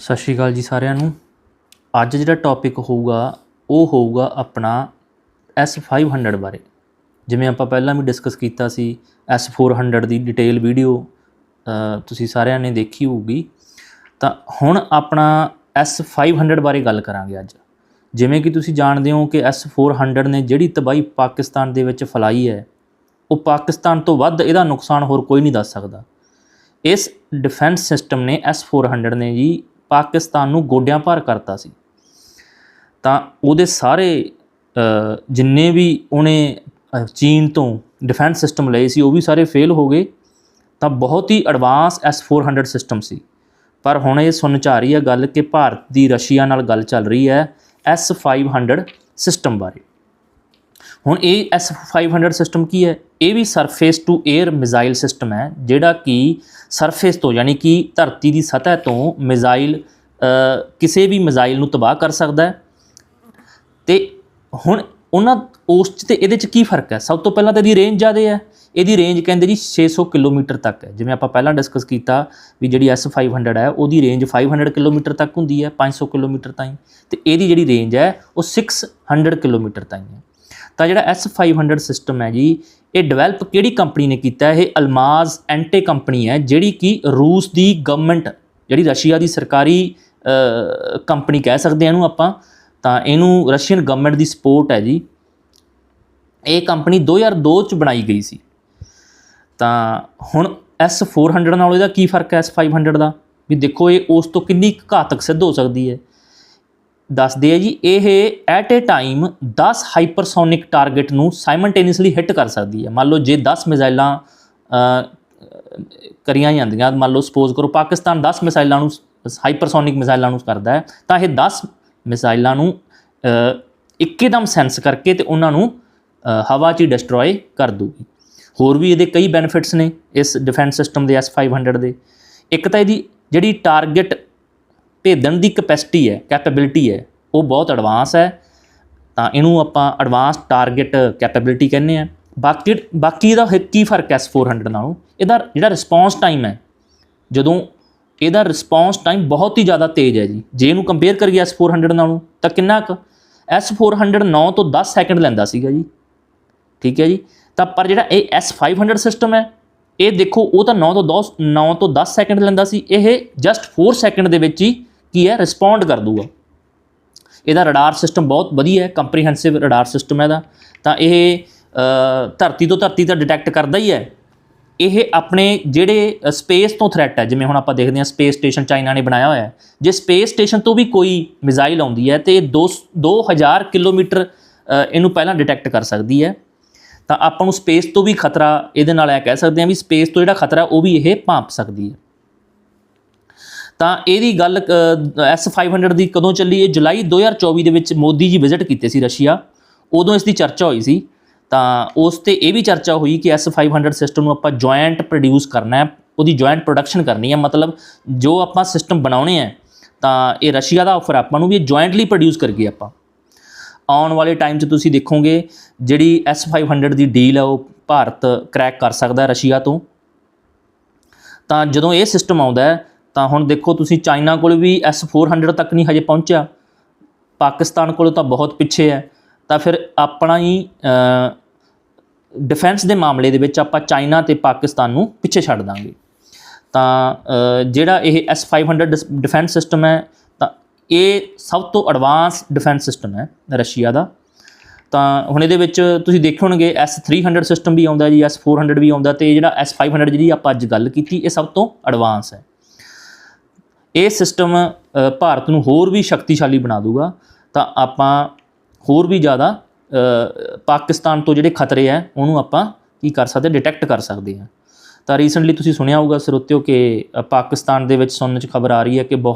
ਸਤਿ ਸ਼੍ਰੀ ਅਕਾਲ ਜੀ ਸਾਰਿਆਂ ਨੂੰ। ਅੱਜ ਜਿਹੜਾ ਟੌਪਿਕ ਹੋਊਗਾ, ਉਹ ਹੋਊਗਾ ਆਪਣਾ S500 ਬਾਰੇ। ਜਿਵੇਂ ਆਪਾਂ ਪਹਿਲਾਂ ਵੀ ਡਿਸਕਸ ਕੀਤਾ ਸੀ S400 ਦੀ ਡਿਟੇਲ ਵੀਡੀਓ ਤੁਸੀਂ ਸਾਰਿਆਂ ਨੇ ਦੇਖੀ ਹੋਊਗੀ। ਤਾਂ ਹੁਣ ਆਪਣਾ S500 ਬਾਰੇ ਗੱਲ ਕਰਾਂਗੇ ਅੱਜ। ਜਿਵੇਂ ਕਿ ਤੁਸੀਂ ਜਾਣਦੇ ਹੋ ਕਿ S400 ਨੇ ਜਿਹੜੀ ਤਬਾਹੀ ਪਾਕਿਸਤਾਨ ਦੇ ਵਿੱਚ ਫੈਲਾਈ ਹੈ, ਉਹ ਪਾਕਿਸਤਾਨ ਤੋਂ ਵੱਧ ਇਹਦਾ ਨੁਕਸਾਨ ਹੋਰ ਕੋਈ ਨਹੀਂ ਦੱਸ ਸਕਦਾ। ਇਸ ਡਿਫੈਂਸ ਸਿਸਟਮ ਨੇ S400 ਨੇ ਜੀ ਪਾਕਿਸਤਾਨ ਨੂੰ ਗੋਡਿਆਂ ਭਾਰ ਕਰਤਾ ਸੀ। ਤਾਂ ਉਹਦੇ ਸਾਰੇ ਜਿੰਨੇ ਵੀ ਉਹਨੇ ਚੀਨ ਤੋਂ ਡਿਫੈਂਸ ਸਿਸਟਮ ਲਏ ਸੀ, ਉਹ ਵੀ ਸਾਰੇ ਫੇਲ ਹੋ ਗਏ। ਤਾਂ ਬਹੁਤ ਹੀ ਐਡਵਾਂਸ S400 ਸਿਸਟਮ ਸੀ। ਪਰ ਹੁਣ ਇਹ ਸੁਣ ਚ ਆ ਰਹੀ ਹੈ ਗੱਲ ਕਿ ਭਾਰਤ ਦੀ ਰਸ਼ੀਆ ਨਾਲ ਗੱਲ ਚੱਲ ਰਹੀ ਹੈ S500 ਸਿਸਟਮ ਬਾਰੇ। ਹੁਣ ਇਹ S500 ਸਿਸਟਮ ਕੀ ਹੈ? ਇਹ ਵੀ surface to air missile system ਹੈ, ਜਿਹੜਾ ਕਿ ਸਰਫੇਸ ਤੋਂ ਯਾਨੀ ਕਿ ਧਰਤੀ ਦੀ ਸਤਹ ਤੋਂ ਮਿਜ਼ਾਈਲ ਕਿਸੇ ਵੀ ਮਿਜ਼ਾਈਲ ਨੂੰ ਤਬਾਹ ਕਰ ਸਕਦਾ ਹੈ। ਤੇ ਹੁਣ ਉਹਨਾਂ ਉਸ 'ਚ ਤੇ ਇਹਦੇ 'ਚ ਕੀ ਫ਼ਰਕ ਹੈ? ਸਭ ਤੋਂ ਪਹਿਲਾਂ ਤਾਂ ਇਹਦੀ ਰੇਂਜ ਜ਼ਿਆਦਾ ਹੈ। ਇਹਦੀ ਰੇਂਜ ਕਹਿੰਦੇ ਜੀ 600 ਕਿਲੋਮੀਟਰ ਤੱਕ ਹੈ। ਜਿਵੇਂ ਆਪਾਂ ਪਹਿਲਾਂ ਡਿਸਕਸ ਕੀਤਾ ਵੀ ਜਿਹੜੀ S500 ਹੈ, ਉਹਦੀ ਰੇਂਜ 500 ਕਿਲੋਮੀਟਰ ਤੱਕ ਹੁੰਦੀ ਹੈ 500 ਕਿਲੋਮੀਟਰ ਤਾਈਂ। ਤੇ ਇਹਦੀ ਜਿਹੜੀ ਰੇਂਜ ਹੈ, ਉਹ 600 ਕਿਲੋਮੀਟਰ ਤਾਈਂ ਹੈ। ਤਾਂ ਜਿਹੜਾ S500 ਸਿਸਟਮ ਹੈ ਜੀ, ਇਹ ਡਿਵੈਲਪ ਕਿਹੜੀ ਕੰਪਨੀ ਨੇ ਕੀਤਾ? ਇਹ ਅਲਮਾਜ਼ ਐਂਟੇ ਕੰਪਨੀ ਹੈ, ਜਿਹੜੀ ਕਿ ਰੂਸ ਦੀ ਗਵਰਨਮੈਂਟ ਜਿਹੜੀ ਰਸ਼ੀਆ ਦੀ ਸਰਕਾਰੀ ਕੰਪਨੀ ਕਹਿ ਸਕਦੇ ਹਾਂ ਇਹਨੂੰ ਆਪਾਂ, ਤਾਂ ਇਹਨੂੰ ਰਸ਼ੀਅਨ ਗਵਰਨਮੈਂਟ ਦੀ ਸਪੋਰਟ ਹੈ ਜੀ। ਇਹ ਕੰਪਨੀ 2002 ਚ ਬਣਾਈ ਗਈ ਸੀ। ਤਾਂ ਹੁਣ S400 ਨਾਲੋਂ ਇਹਦਾ ਕੀ ਫ਼ਰਕ ਹੈ S500 ਦਾ? ਵੀ ਦੇਖੋ, ਇਹ ਉਸ ਤੋਂ ਕਿੰਨੀ ਕੁ ਘਾਤਕ ਸਿੱਧ ਹੋ ਸਕਦੀ ਹੈ। ਦੱਸਦੇ ਆ ਜੀ, ਇਹ at a time 10 hypersonic target ਨੂੰ ਸਾਈਮਲਟੇਨੀਅਸਲੀ ਹਿੱਟ ਕਰ ਸਕਦੀ ਹੈ। ਮੰਨ ਲਓ ਜੇ 10 ਮਿਜ਼ਾਈਲਾਂ ਕਰੀਆਂ ਜਾਂਦੀਆਂ, ਮੰਨ ਲਓ ਸਪੋਜ਼ ਕਰੋ ਪਾਕਿਸਤਾਨ 10 ਮਿਸਾਈਲਾਂ ਨੂੰ ਹਾਈਪਰਸੋਨਿਕ ਮਿਸਾਈਲਾਂ ਨੂੰ ਕਰਦਾ ਹੈ, ਤਾਂ ਇਹ 10 ਮਿਸਾਈਲਾਂ ਨੂੰ ਇੱਕਦਮ ਸੈਂਸ ਕਰਕੇ ਤੇ ਉਹਨਾਂ ਨੂੰ ਹਵਾ 'ਚ ਹੀ ਡਿਸਟਰੋਏ ਕਰ ਦੂਗੀ ਹੋਰ ਵੀ ਇਹਦੇ ਕਈ ਬੈਨੀਫਿਟਸ ਨੇ ਇਸ ਡਿਫੈਂਸ ਸਿਸਟਮ ਦੇ S500 ਦੇ। ਇੱਕ ਤਾਂ ਇਹਦੀ ਜਿਹੜੀ ਟਾਰਗੇਟ ਭੇਜਣ ਦੀ ਕਪੈਸਿਟੀ ਹੈ ਕੈਪੇਬਿਲਿਟੀ ਹੈ, ਉਹ ਬਹੁਤ ਐਡਵਾਂਸ ਹੈ। ਤਾਂ ਇਹਨੂੰ ਆਪਾਂ ਐਡਵਾਂਸ ਟਾਰਗੇਟ ਕੈਪੇਬਿਲਿਟੀ ਕਹਿੰਦੇ ਆ ਬਾਕੀ ਬਾਕੀ ਇਹਦਾ ਕੀ ਫ਼ਰਕ ਹੈ S400 ਨਾਲੋਂ? ਇਹਦਾ ਜਿਹੜਾ ਰਿਸਪੌਂਸ ਟਾਈਮ ਹੈ, ਜਦੋਂ ਇਹਦਾ ਰਿਸਪੌਂਸ ਟਾਈਮ ਬਹੁਤ ਹੀ ਜ਼ਿਆਦਾ ਤੇਜ਼ ਹੈ ਜੀ। ਜੇ ਇਹਨੂੰ ਕੰਪੇਅਰ ਕਰੀਏ S400 ਨਾਲੋਂ, ਤਾਂ ਕਿੰਨਾ ਕੁ? S400 9 ਤੋਂ 10 ਸੈਕਿੰਡ ਲੈਂਦਾ ਸੀਗਾ ਜੀ। ਠੀਕ ਹੈ ਜੀ? ਤਾਂ ਪਰ ਜਿਹੜਾ ਇਹ S500 ਸਿਸਟਮ ਹੈ, ਇਹ ਦੇਖੋ, ਉਹ ਤਾਂ 9 ਤੋਂ 10 9 ਤੋਂ 10 ਸੈਕਿੰਡ ਲੈਂਦਾ ਸੀ। ਇਹ ਜਸਟ 4 ਸੈਕਿੰਡ ਦੇ ਵਿੱਚ ਹੀ ਕੀ ਹੈ? ਰਿਸਪੌਂਡ ਕਰ ਦੂਗਾ ਇਹਦਾ ਰਡਾਰ ਸਿਸਟਮ ਬਹੁਤ ਵਧੀਆ ਹੈ ਕੰਪਰੀਹੈਂਸਿਵ ਰਡਾਰ ਸਿਸਟਮ ਹੈ ਇਹਦਾ। ਤਾਂ ਇਹ ਧਰਤੀ ਤੋਂ ਧਰਤੀ ਤਾਂ ਡਿਟੈਕਟ ਕਰਦਾ ਹੀ ਹੈ। ਇਹ ਆਪਣੇ ਜਿਹੜੇ ਸਪੇਸ ਤੋਂ ਥ੍ਰੈਟ ਹੈ, ਜਿਵੇਂ ਹੁਣ ਆਪਾਂ ਦੇਖਦੇ ਹਾਂ ਸਪੇਸ ਸਟੇਸ਼ਨ ਚਾਈਨਾ ਨੇ ਬਣਾਇਆ ਹੋਇਆ ਹੈ। ਜੇ ਸਪੇਸ ਸਟੇਸ਼ਨ ਤੋਂ ਵੀ ਕੋਈ ਮਿਜ਼ਾਈਲ ਆਉਂਦੀ ਹੈ, ਤੇ ਇਹ ਦੋ 2000 ਕਿਲੋਮੀਟਰ ਇਹਨੂੰ ਪਹਿਲਾਂ ਡਿਟੈਕਟ ਕਰ ਸਕਦੀ ਹੈ। ਤਾਂ ਆਪਾਂ ਨੂੰ ਸਪੇਸ ਤੋਂ ਵੀ ਖਤਰਾ, ਇਹਦੇ ਨਾਲ ਇਹ ਕਹਿ ਸਕਦੇ ਹਾਂ ਵੀ ਸਪੇਸ ਤੋਂ ਜਿਹੜਾ ਖਤਰਾ, ਉਹ ਵੀ ਇਹ ਭਾਂਪ ਸਕਦੀ ਹੈ। ਤਾਂ ਇਹਦੀ ਗੱਲ S500 ਦੀ ਕਦੋਂ ਚੱਲੀ ਇਹ ਜੁਲਾਈ 2024 ਦੇ ਵਿੱਚ ਮੋਦੀ ਜੀ ਵਿਜ਼ਿਟ ਕੀਤੇ ਸੀ ਰਸ਼ੀਆ। ਉਦੋਂ ਇਸ ਦੀ ਚਰਚਾ ਹੋਈ ਸੀ। ਤਾਂ ਉਸ ਤੇ ਇਹ ਵੀ ਚਰਚਾ ਹੋਈ ਕਿ S500 ਸਿਸਟਮ ਨੂੰ ਆਪਾਂ ਜੁਆਇੰਟ ਪ੍ਰੋਡਿਊਸ ਕਰਨਾ ਹੈ। ਉਹਦੀ ਜੁਆਇੰਟ ਪ੍ਰੋਡਕਸ਼ਨ ਕਰਨੀ ਹੈ। ਮਤਲਬ ਜੋ ਆਪਾਂ ਸਿਸਟਮ ਬਣਾਉਣੇ ਆ ਤਾਂ ਇਹ ਰਸ਼ੀਆ ਦਾ ਆਫਰ ਆਪਾਂ ਨੂੰ ਵੀ ਇਹ ਜੁਆਇੰਟਲੀ ਪ੍ਰੋਡਿਊਸ ਕਰਕੇ ਆਪਾਂ। ਆਉਣ ਵਾਲੇ ਟਾਈਮ 'ਚ ਤੁਸੀਂ ਦੇਖੋਗੇ, ਜਿਹੜੀ S500 ਦੀ ਡੀਲ ਹੈ, ਉਹ ਭਾਰਤ ਕ੍ਰੈਕ ਕਰ ਸਕਦਾ ਰਸ਼ੀਆ ਤੋਂ। ਤਾਂ ਜਦੋਂ ਇਹ ਸਿਸਟਮ ਆਉਂਦਾ ਹੈ ਤਾਂ ਹੁਣ ਦੇਖੋ ਤੁਸੀਂ ਚਾਈਨਾ ਕੋਲ ਵੀ S400 ਤੱਕ ਨਹੀਂ ਹਜੇ ਪਹੁੰਚਿਆ। ਪਾਕਿਸਤਾਨ ਕੋਲ ਤਾਂ ਬਹੁਤ ਪਿੱਛੇ ਹੈ। ਤਾਂ ਫਿਰ ਆਪਣਾ ਹੀ ਡਿਫੈਂਸ ਦੇ ਮਾਮਲੇ ਦੇ ਵਿੱਚ ਆਪਾਂ ਚਾਈਨਾ ਤੇ ਪਾਕਿਸਤਾਨ ਨੂੰ ਪਿੱਛੇ ਛੱਡ ਦਾਂਗੇ। ਤਾਂ ਜਿਹੜਾ ਇਹ S500 ਡਿਸ- ਡਿਫੈਂਸ ਸਿਸਟਮ ਹੈ, ਤਾਂ ਇਹ ਸਭ ਤੋਂ ਐਡਵਾਂਸ ਡਿਫੈਂਸ ਸਿਸਟਮ ਹੈ ਰਸ਼ੀਆ ਦਾ। ਤਾਂ ਹੁਣ ਇਹਦੇ ਵਿੱਚ ਤੁਸੀਂ ਦੇਖੇ ਹੋਣਗੇ S300 ਸਿਸਟਮ ਵੀ ਆਉਂਦਾ ਜੀ S400 ਵੀ ਆਉਂਦਾ ਤੇ ਜਿਹੜਾ S500 ਜਿਹੜੀ ਆਪਾਂ ਅੱਜ ਗੱਲ ਕੀਤੀ, ਇਹ ਸਭ ਤੋਂ ਐਡਵਾਂਸ ਹੈ। ਇਹ ਸਿਸਟਮ ਭਾਰਤ ਨੂੰ ਹੋਰ ਵੀ ਸ਼ਕਤੀਸ਼ਾਲੀ ਬਣਾ ਦੂਗਾ ਤਾਂ ਆਪਾਂ ਹੋਰ ਵੀ ਜ਼ਿਆਦਾ ਪਾਕਿਸਤਾਨ ਤੋਂ ਜਿਹੜੇ ਖਤਰੇ ਹੈ, ਉਹਨੂੰ ਆਪਾਂ ਕੀ ਕਰ ਸਕਦੇ ਡਿਟੈਕਟ ਕਰ ਸਕਦੇ ਹਾਂ। ਤਾਂ ਰੀਸੈਂਟਲੀ ਤੁਸੀਂ ਸੁਣਿਆ ਹੋਊਗਾ ਸਰੋਤਿਓ ਕਿ ਪਾਕਿਸਤਾਨ ਦੇ ਵਿੱਚ ਸੁਣਨ 'ਚ ਖਬਰ ਆ ਰਹੀ ਹੈ ਕਿ ਬਹੁਤ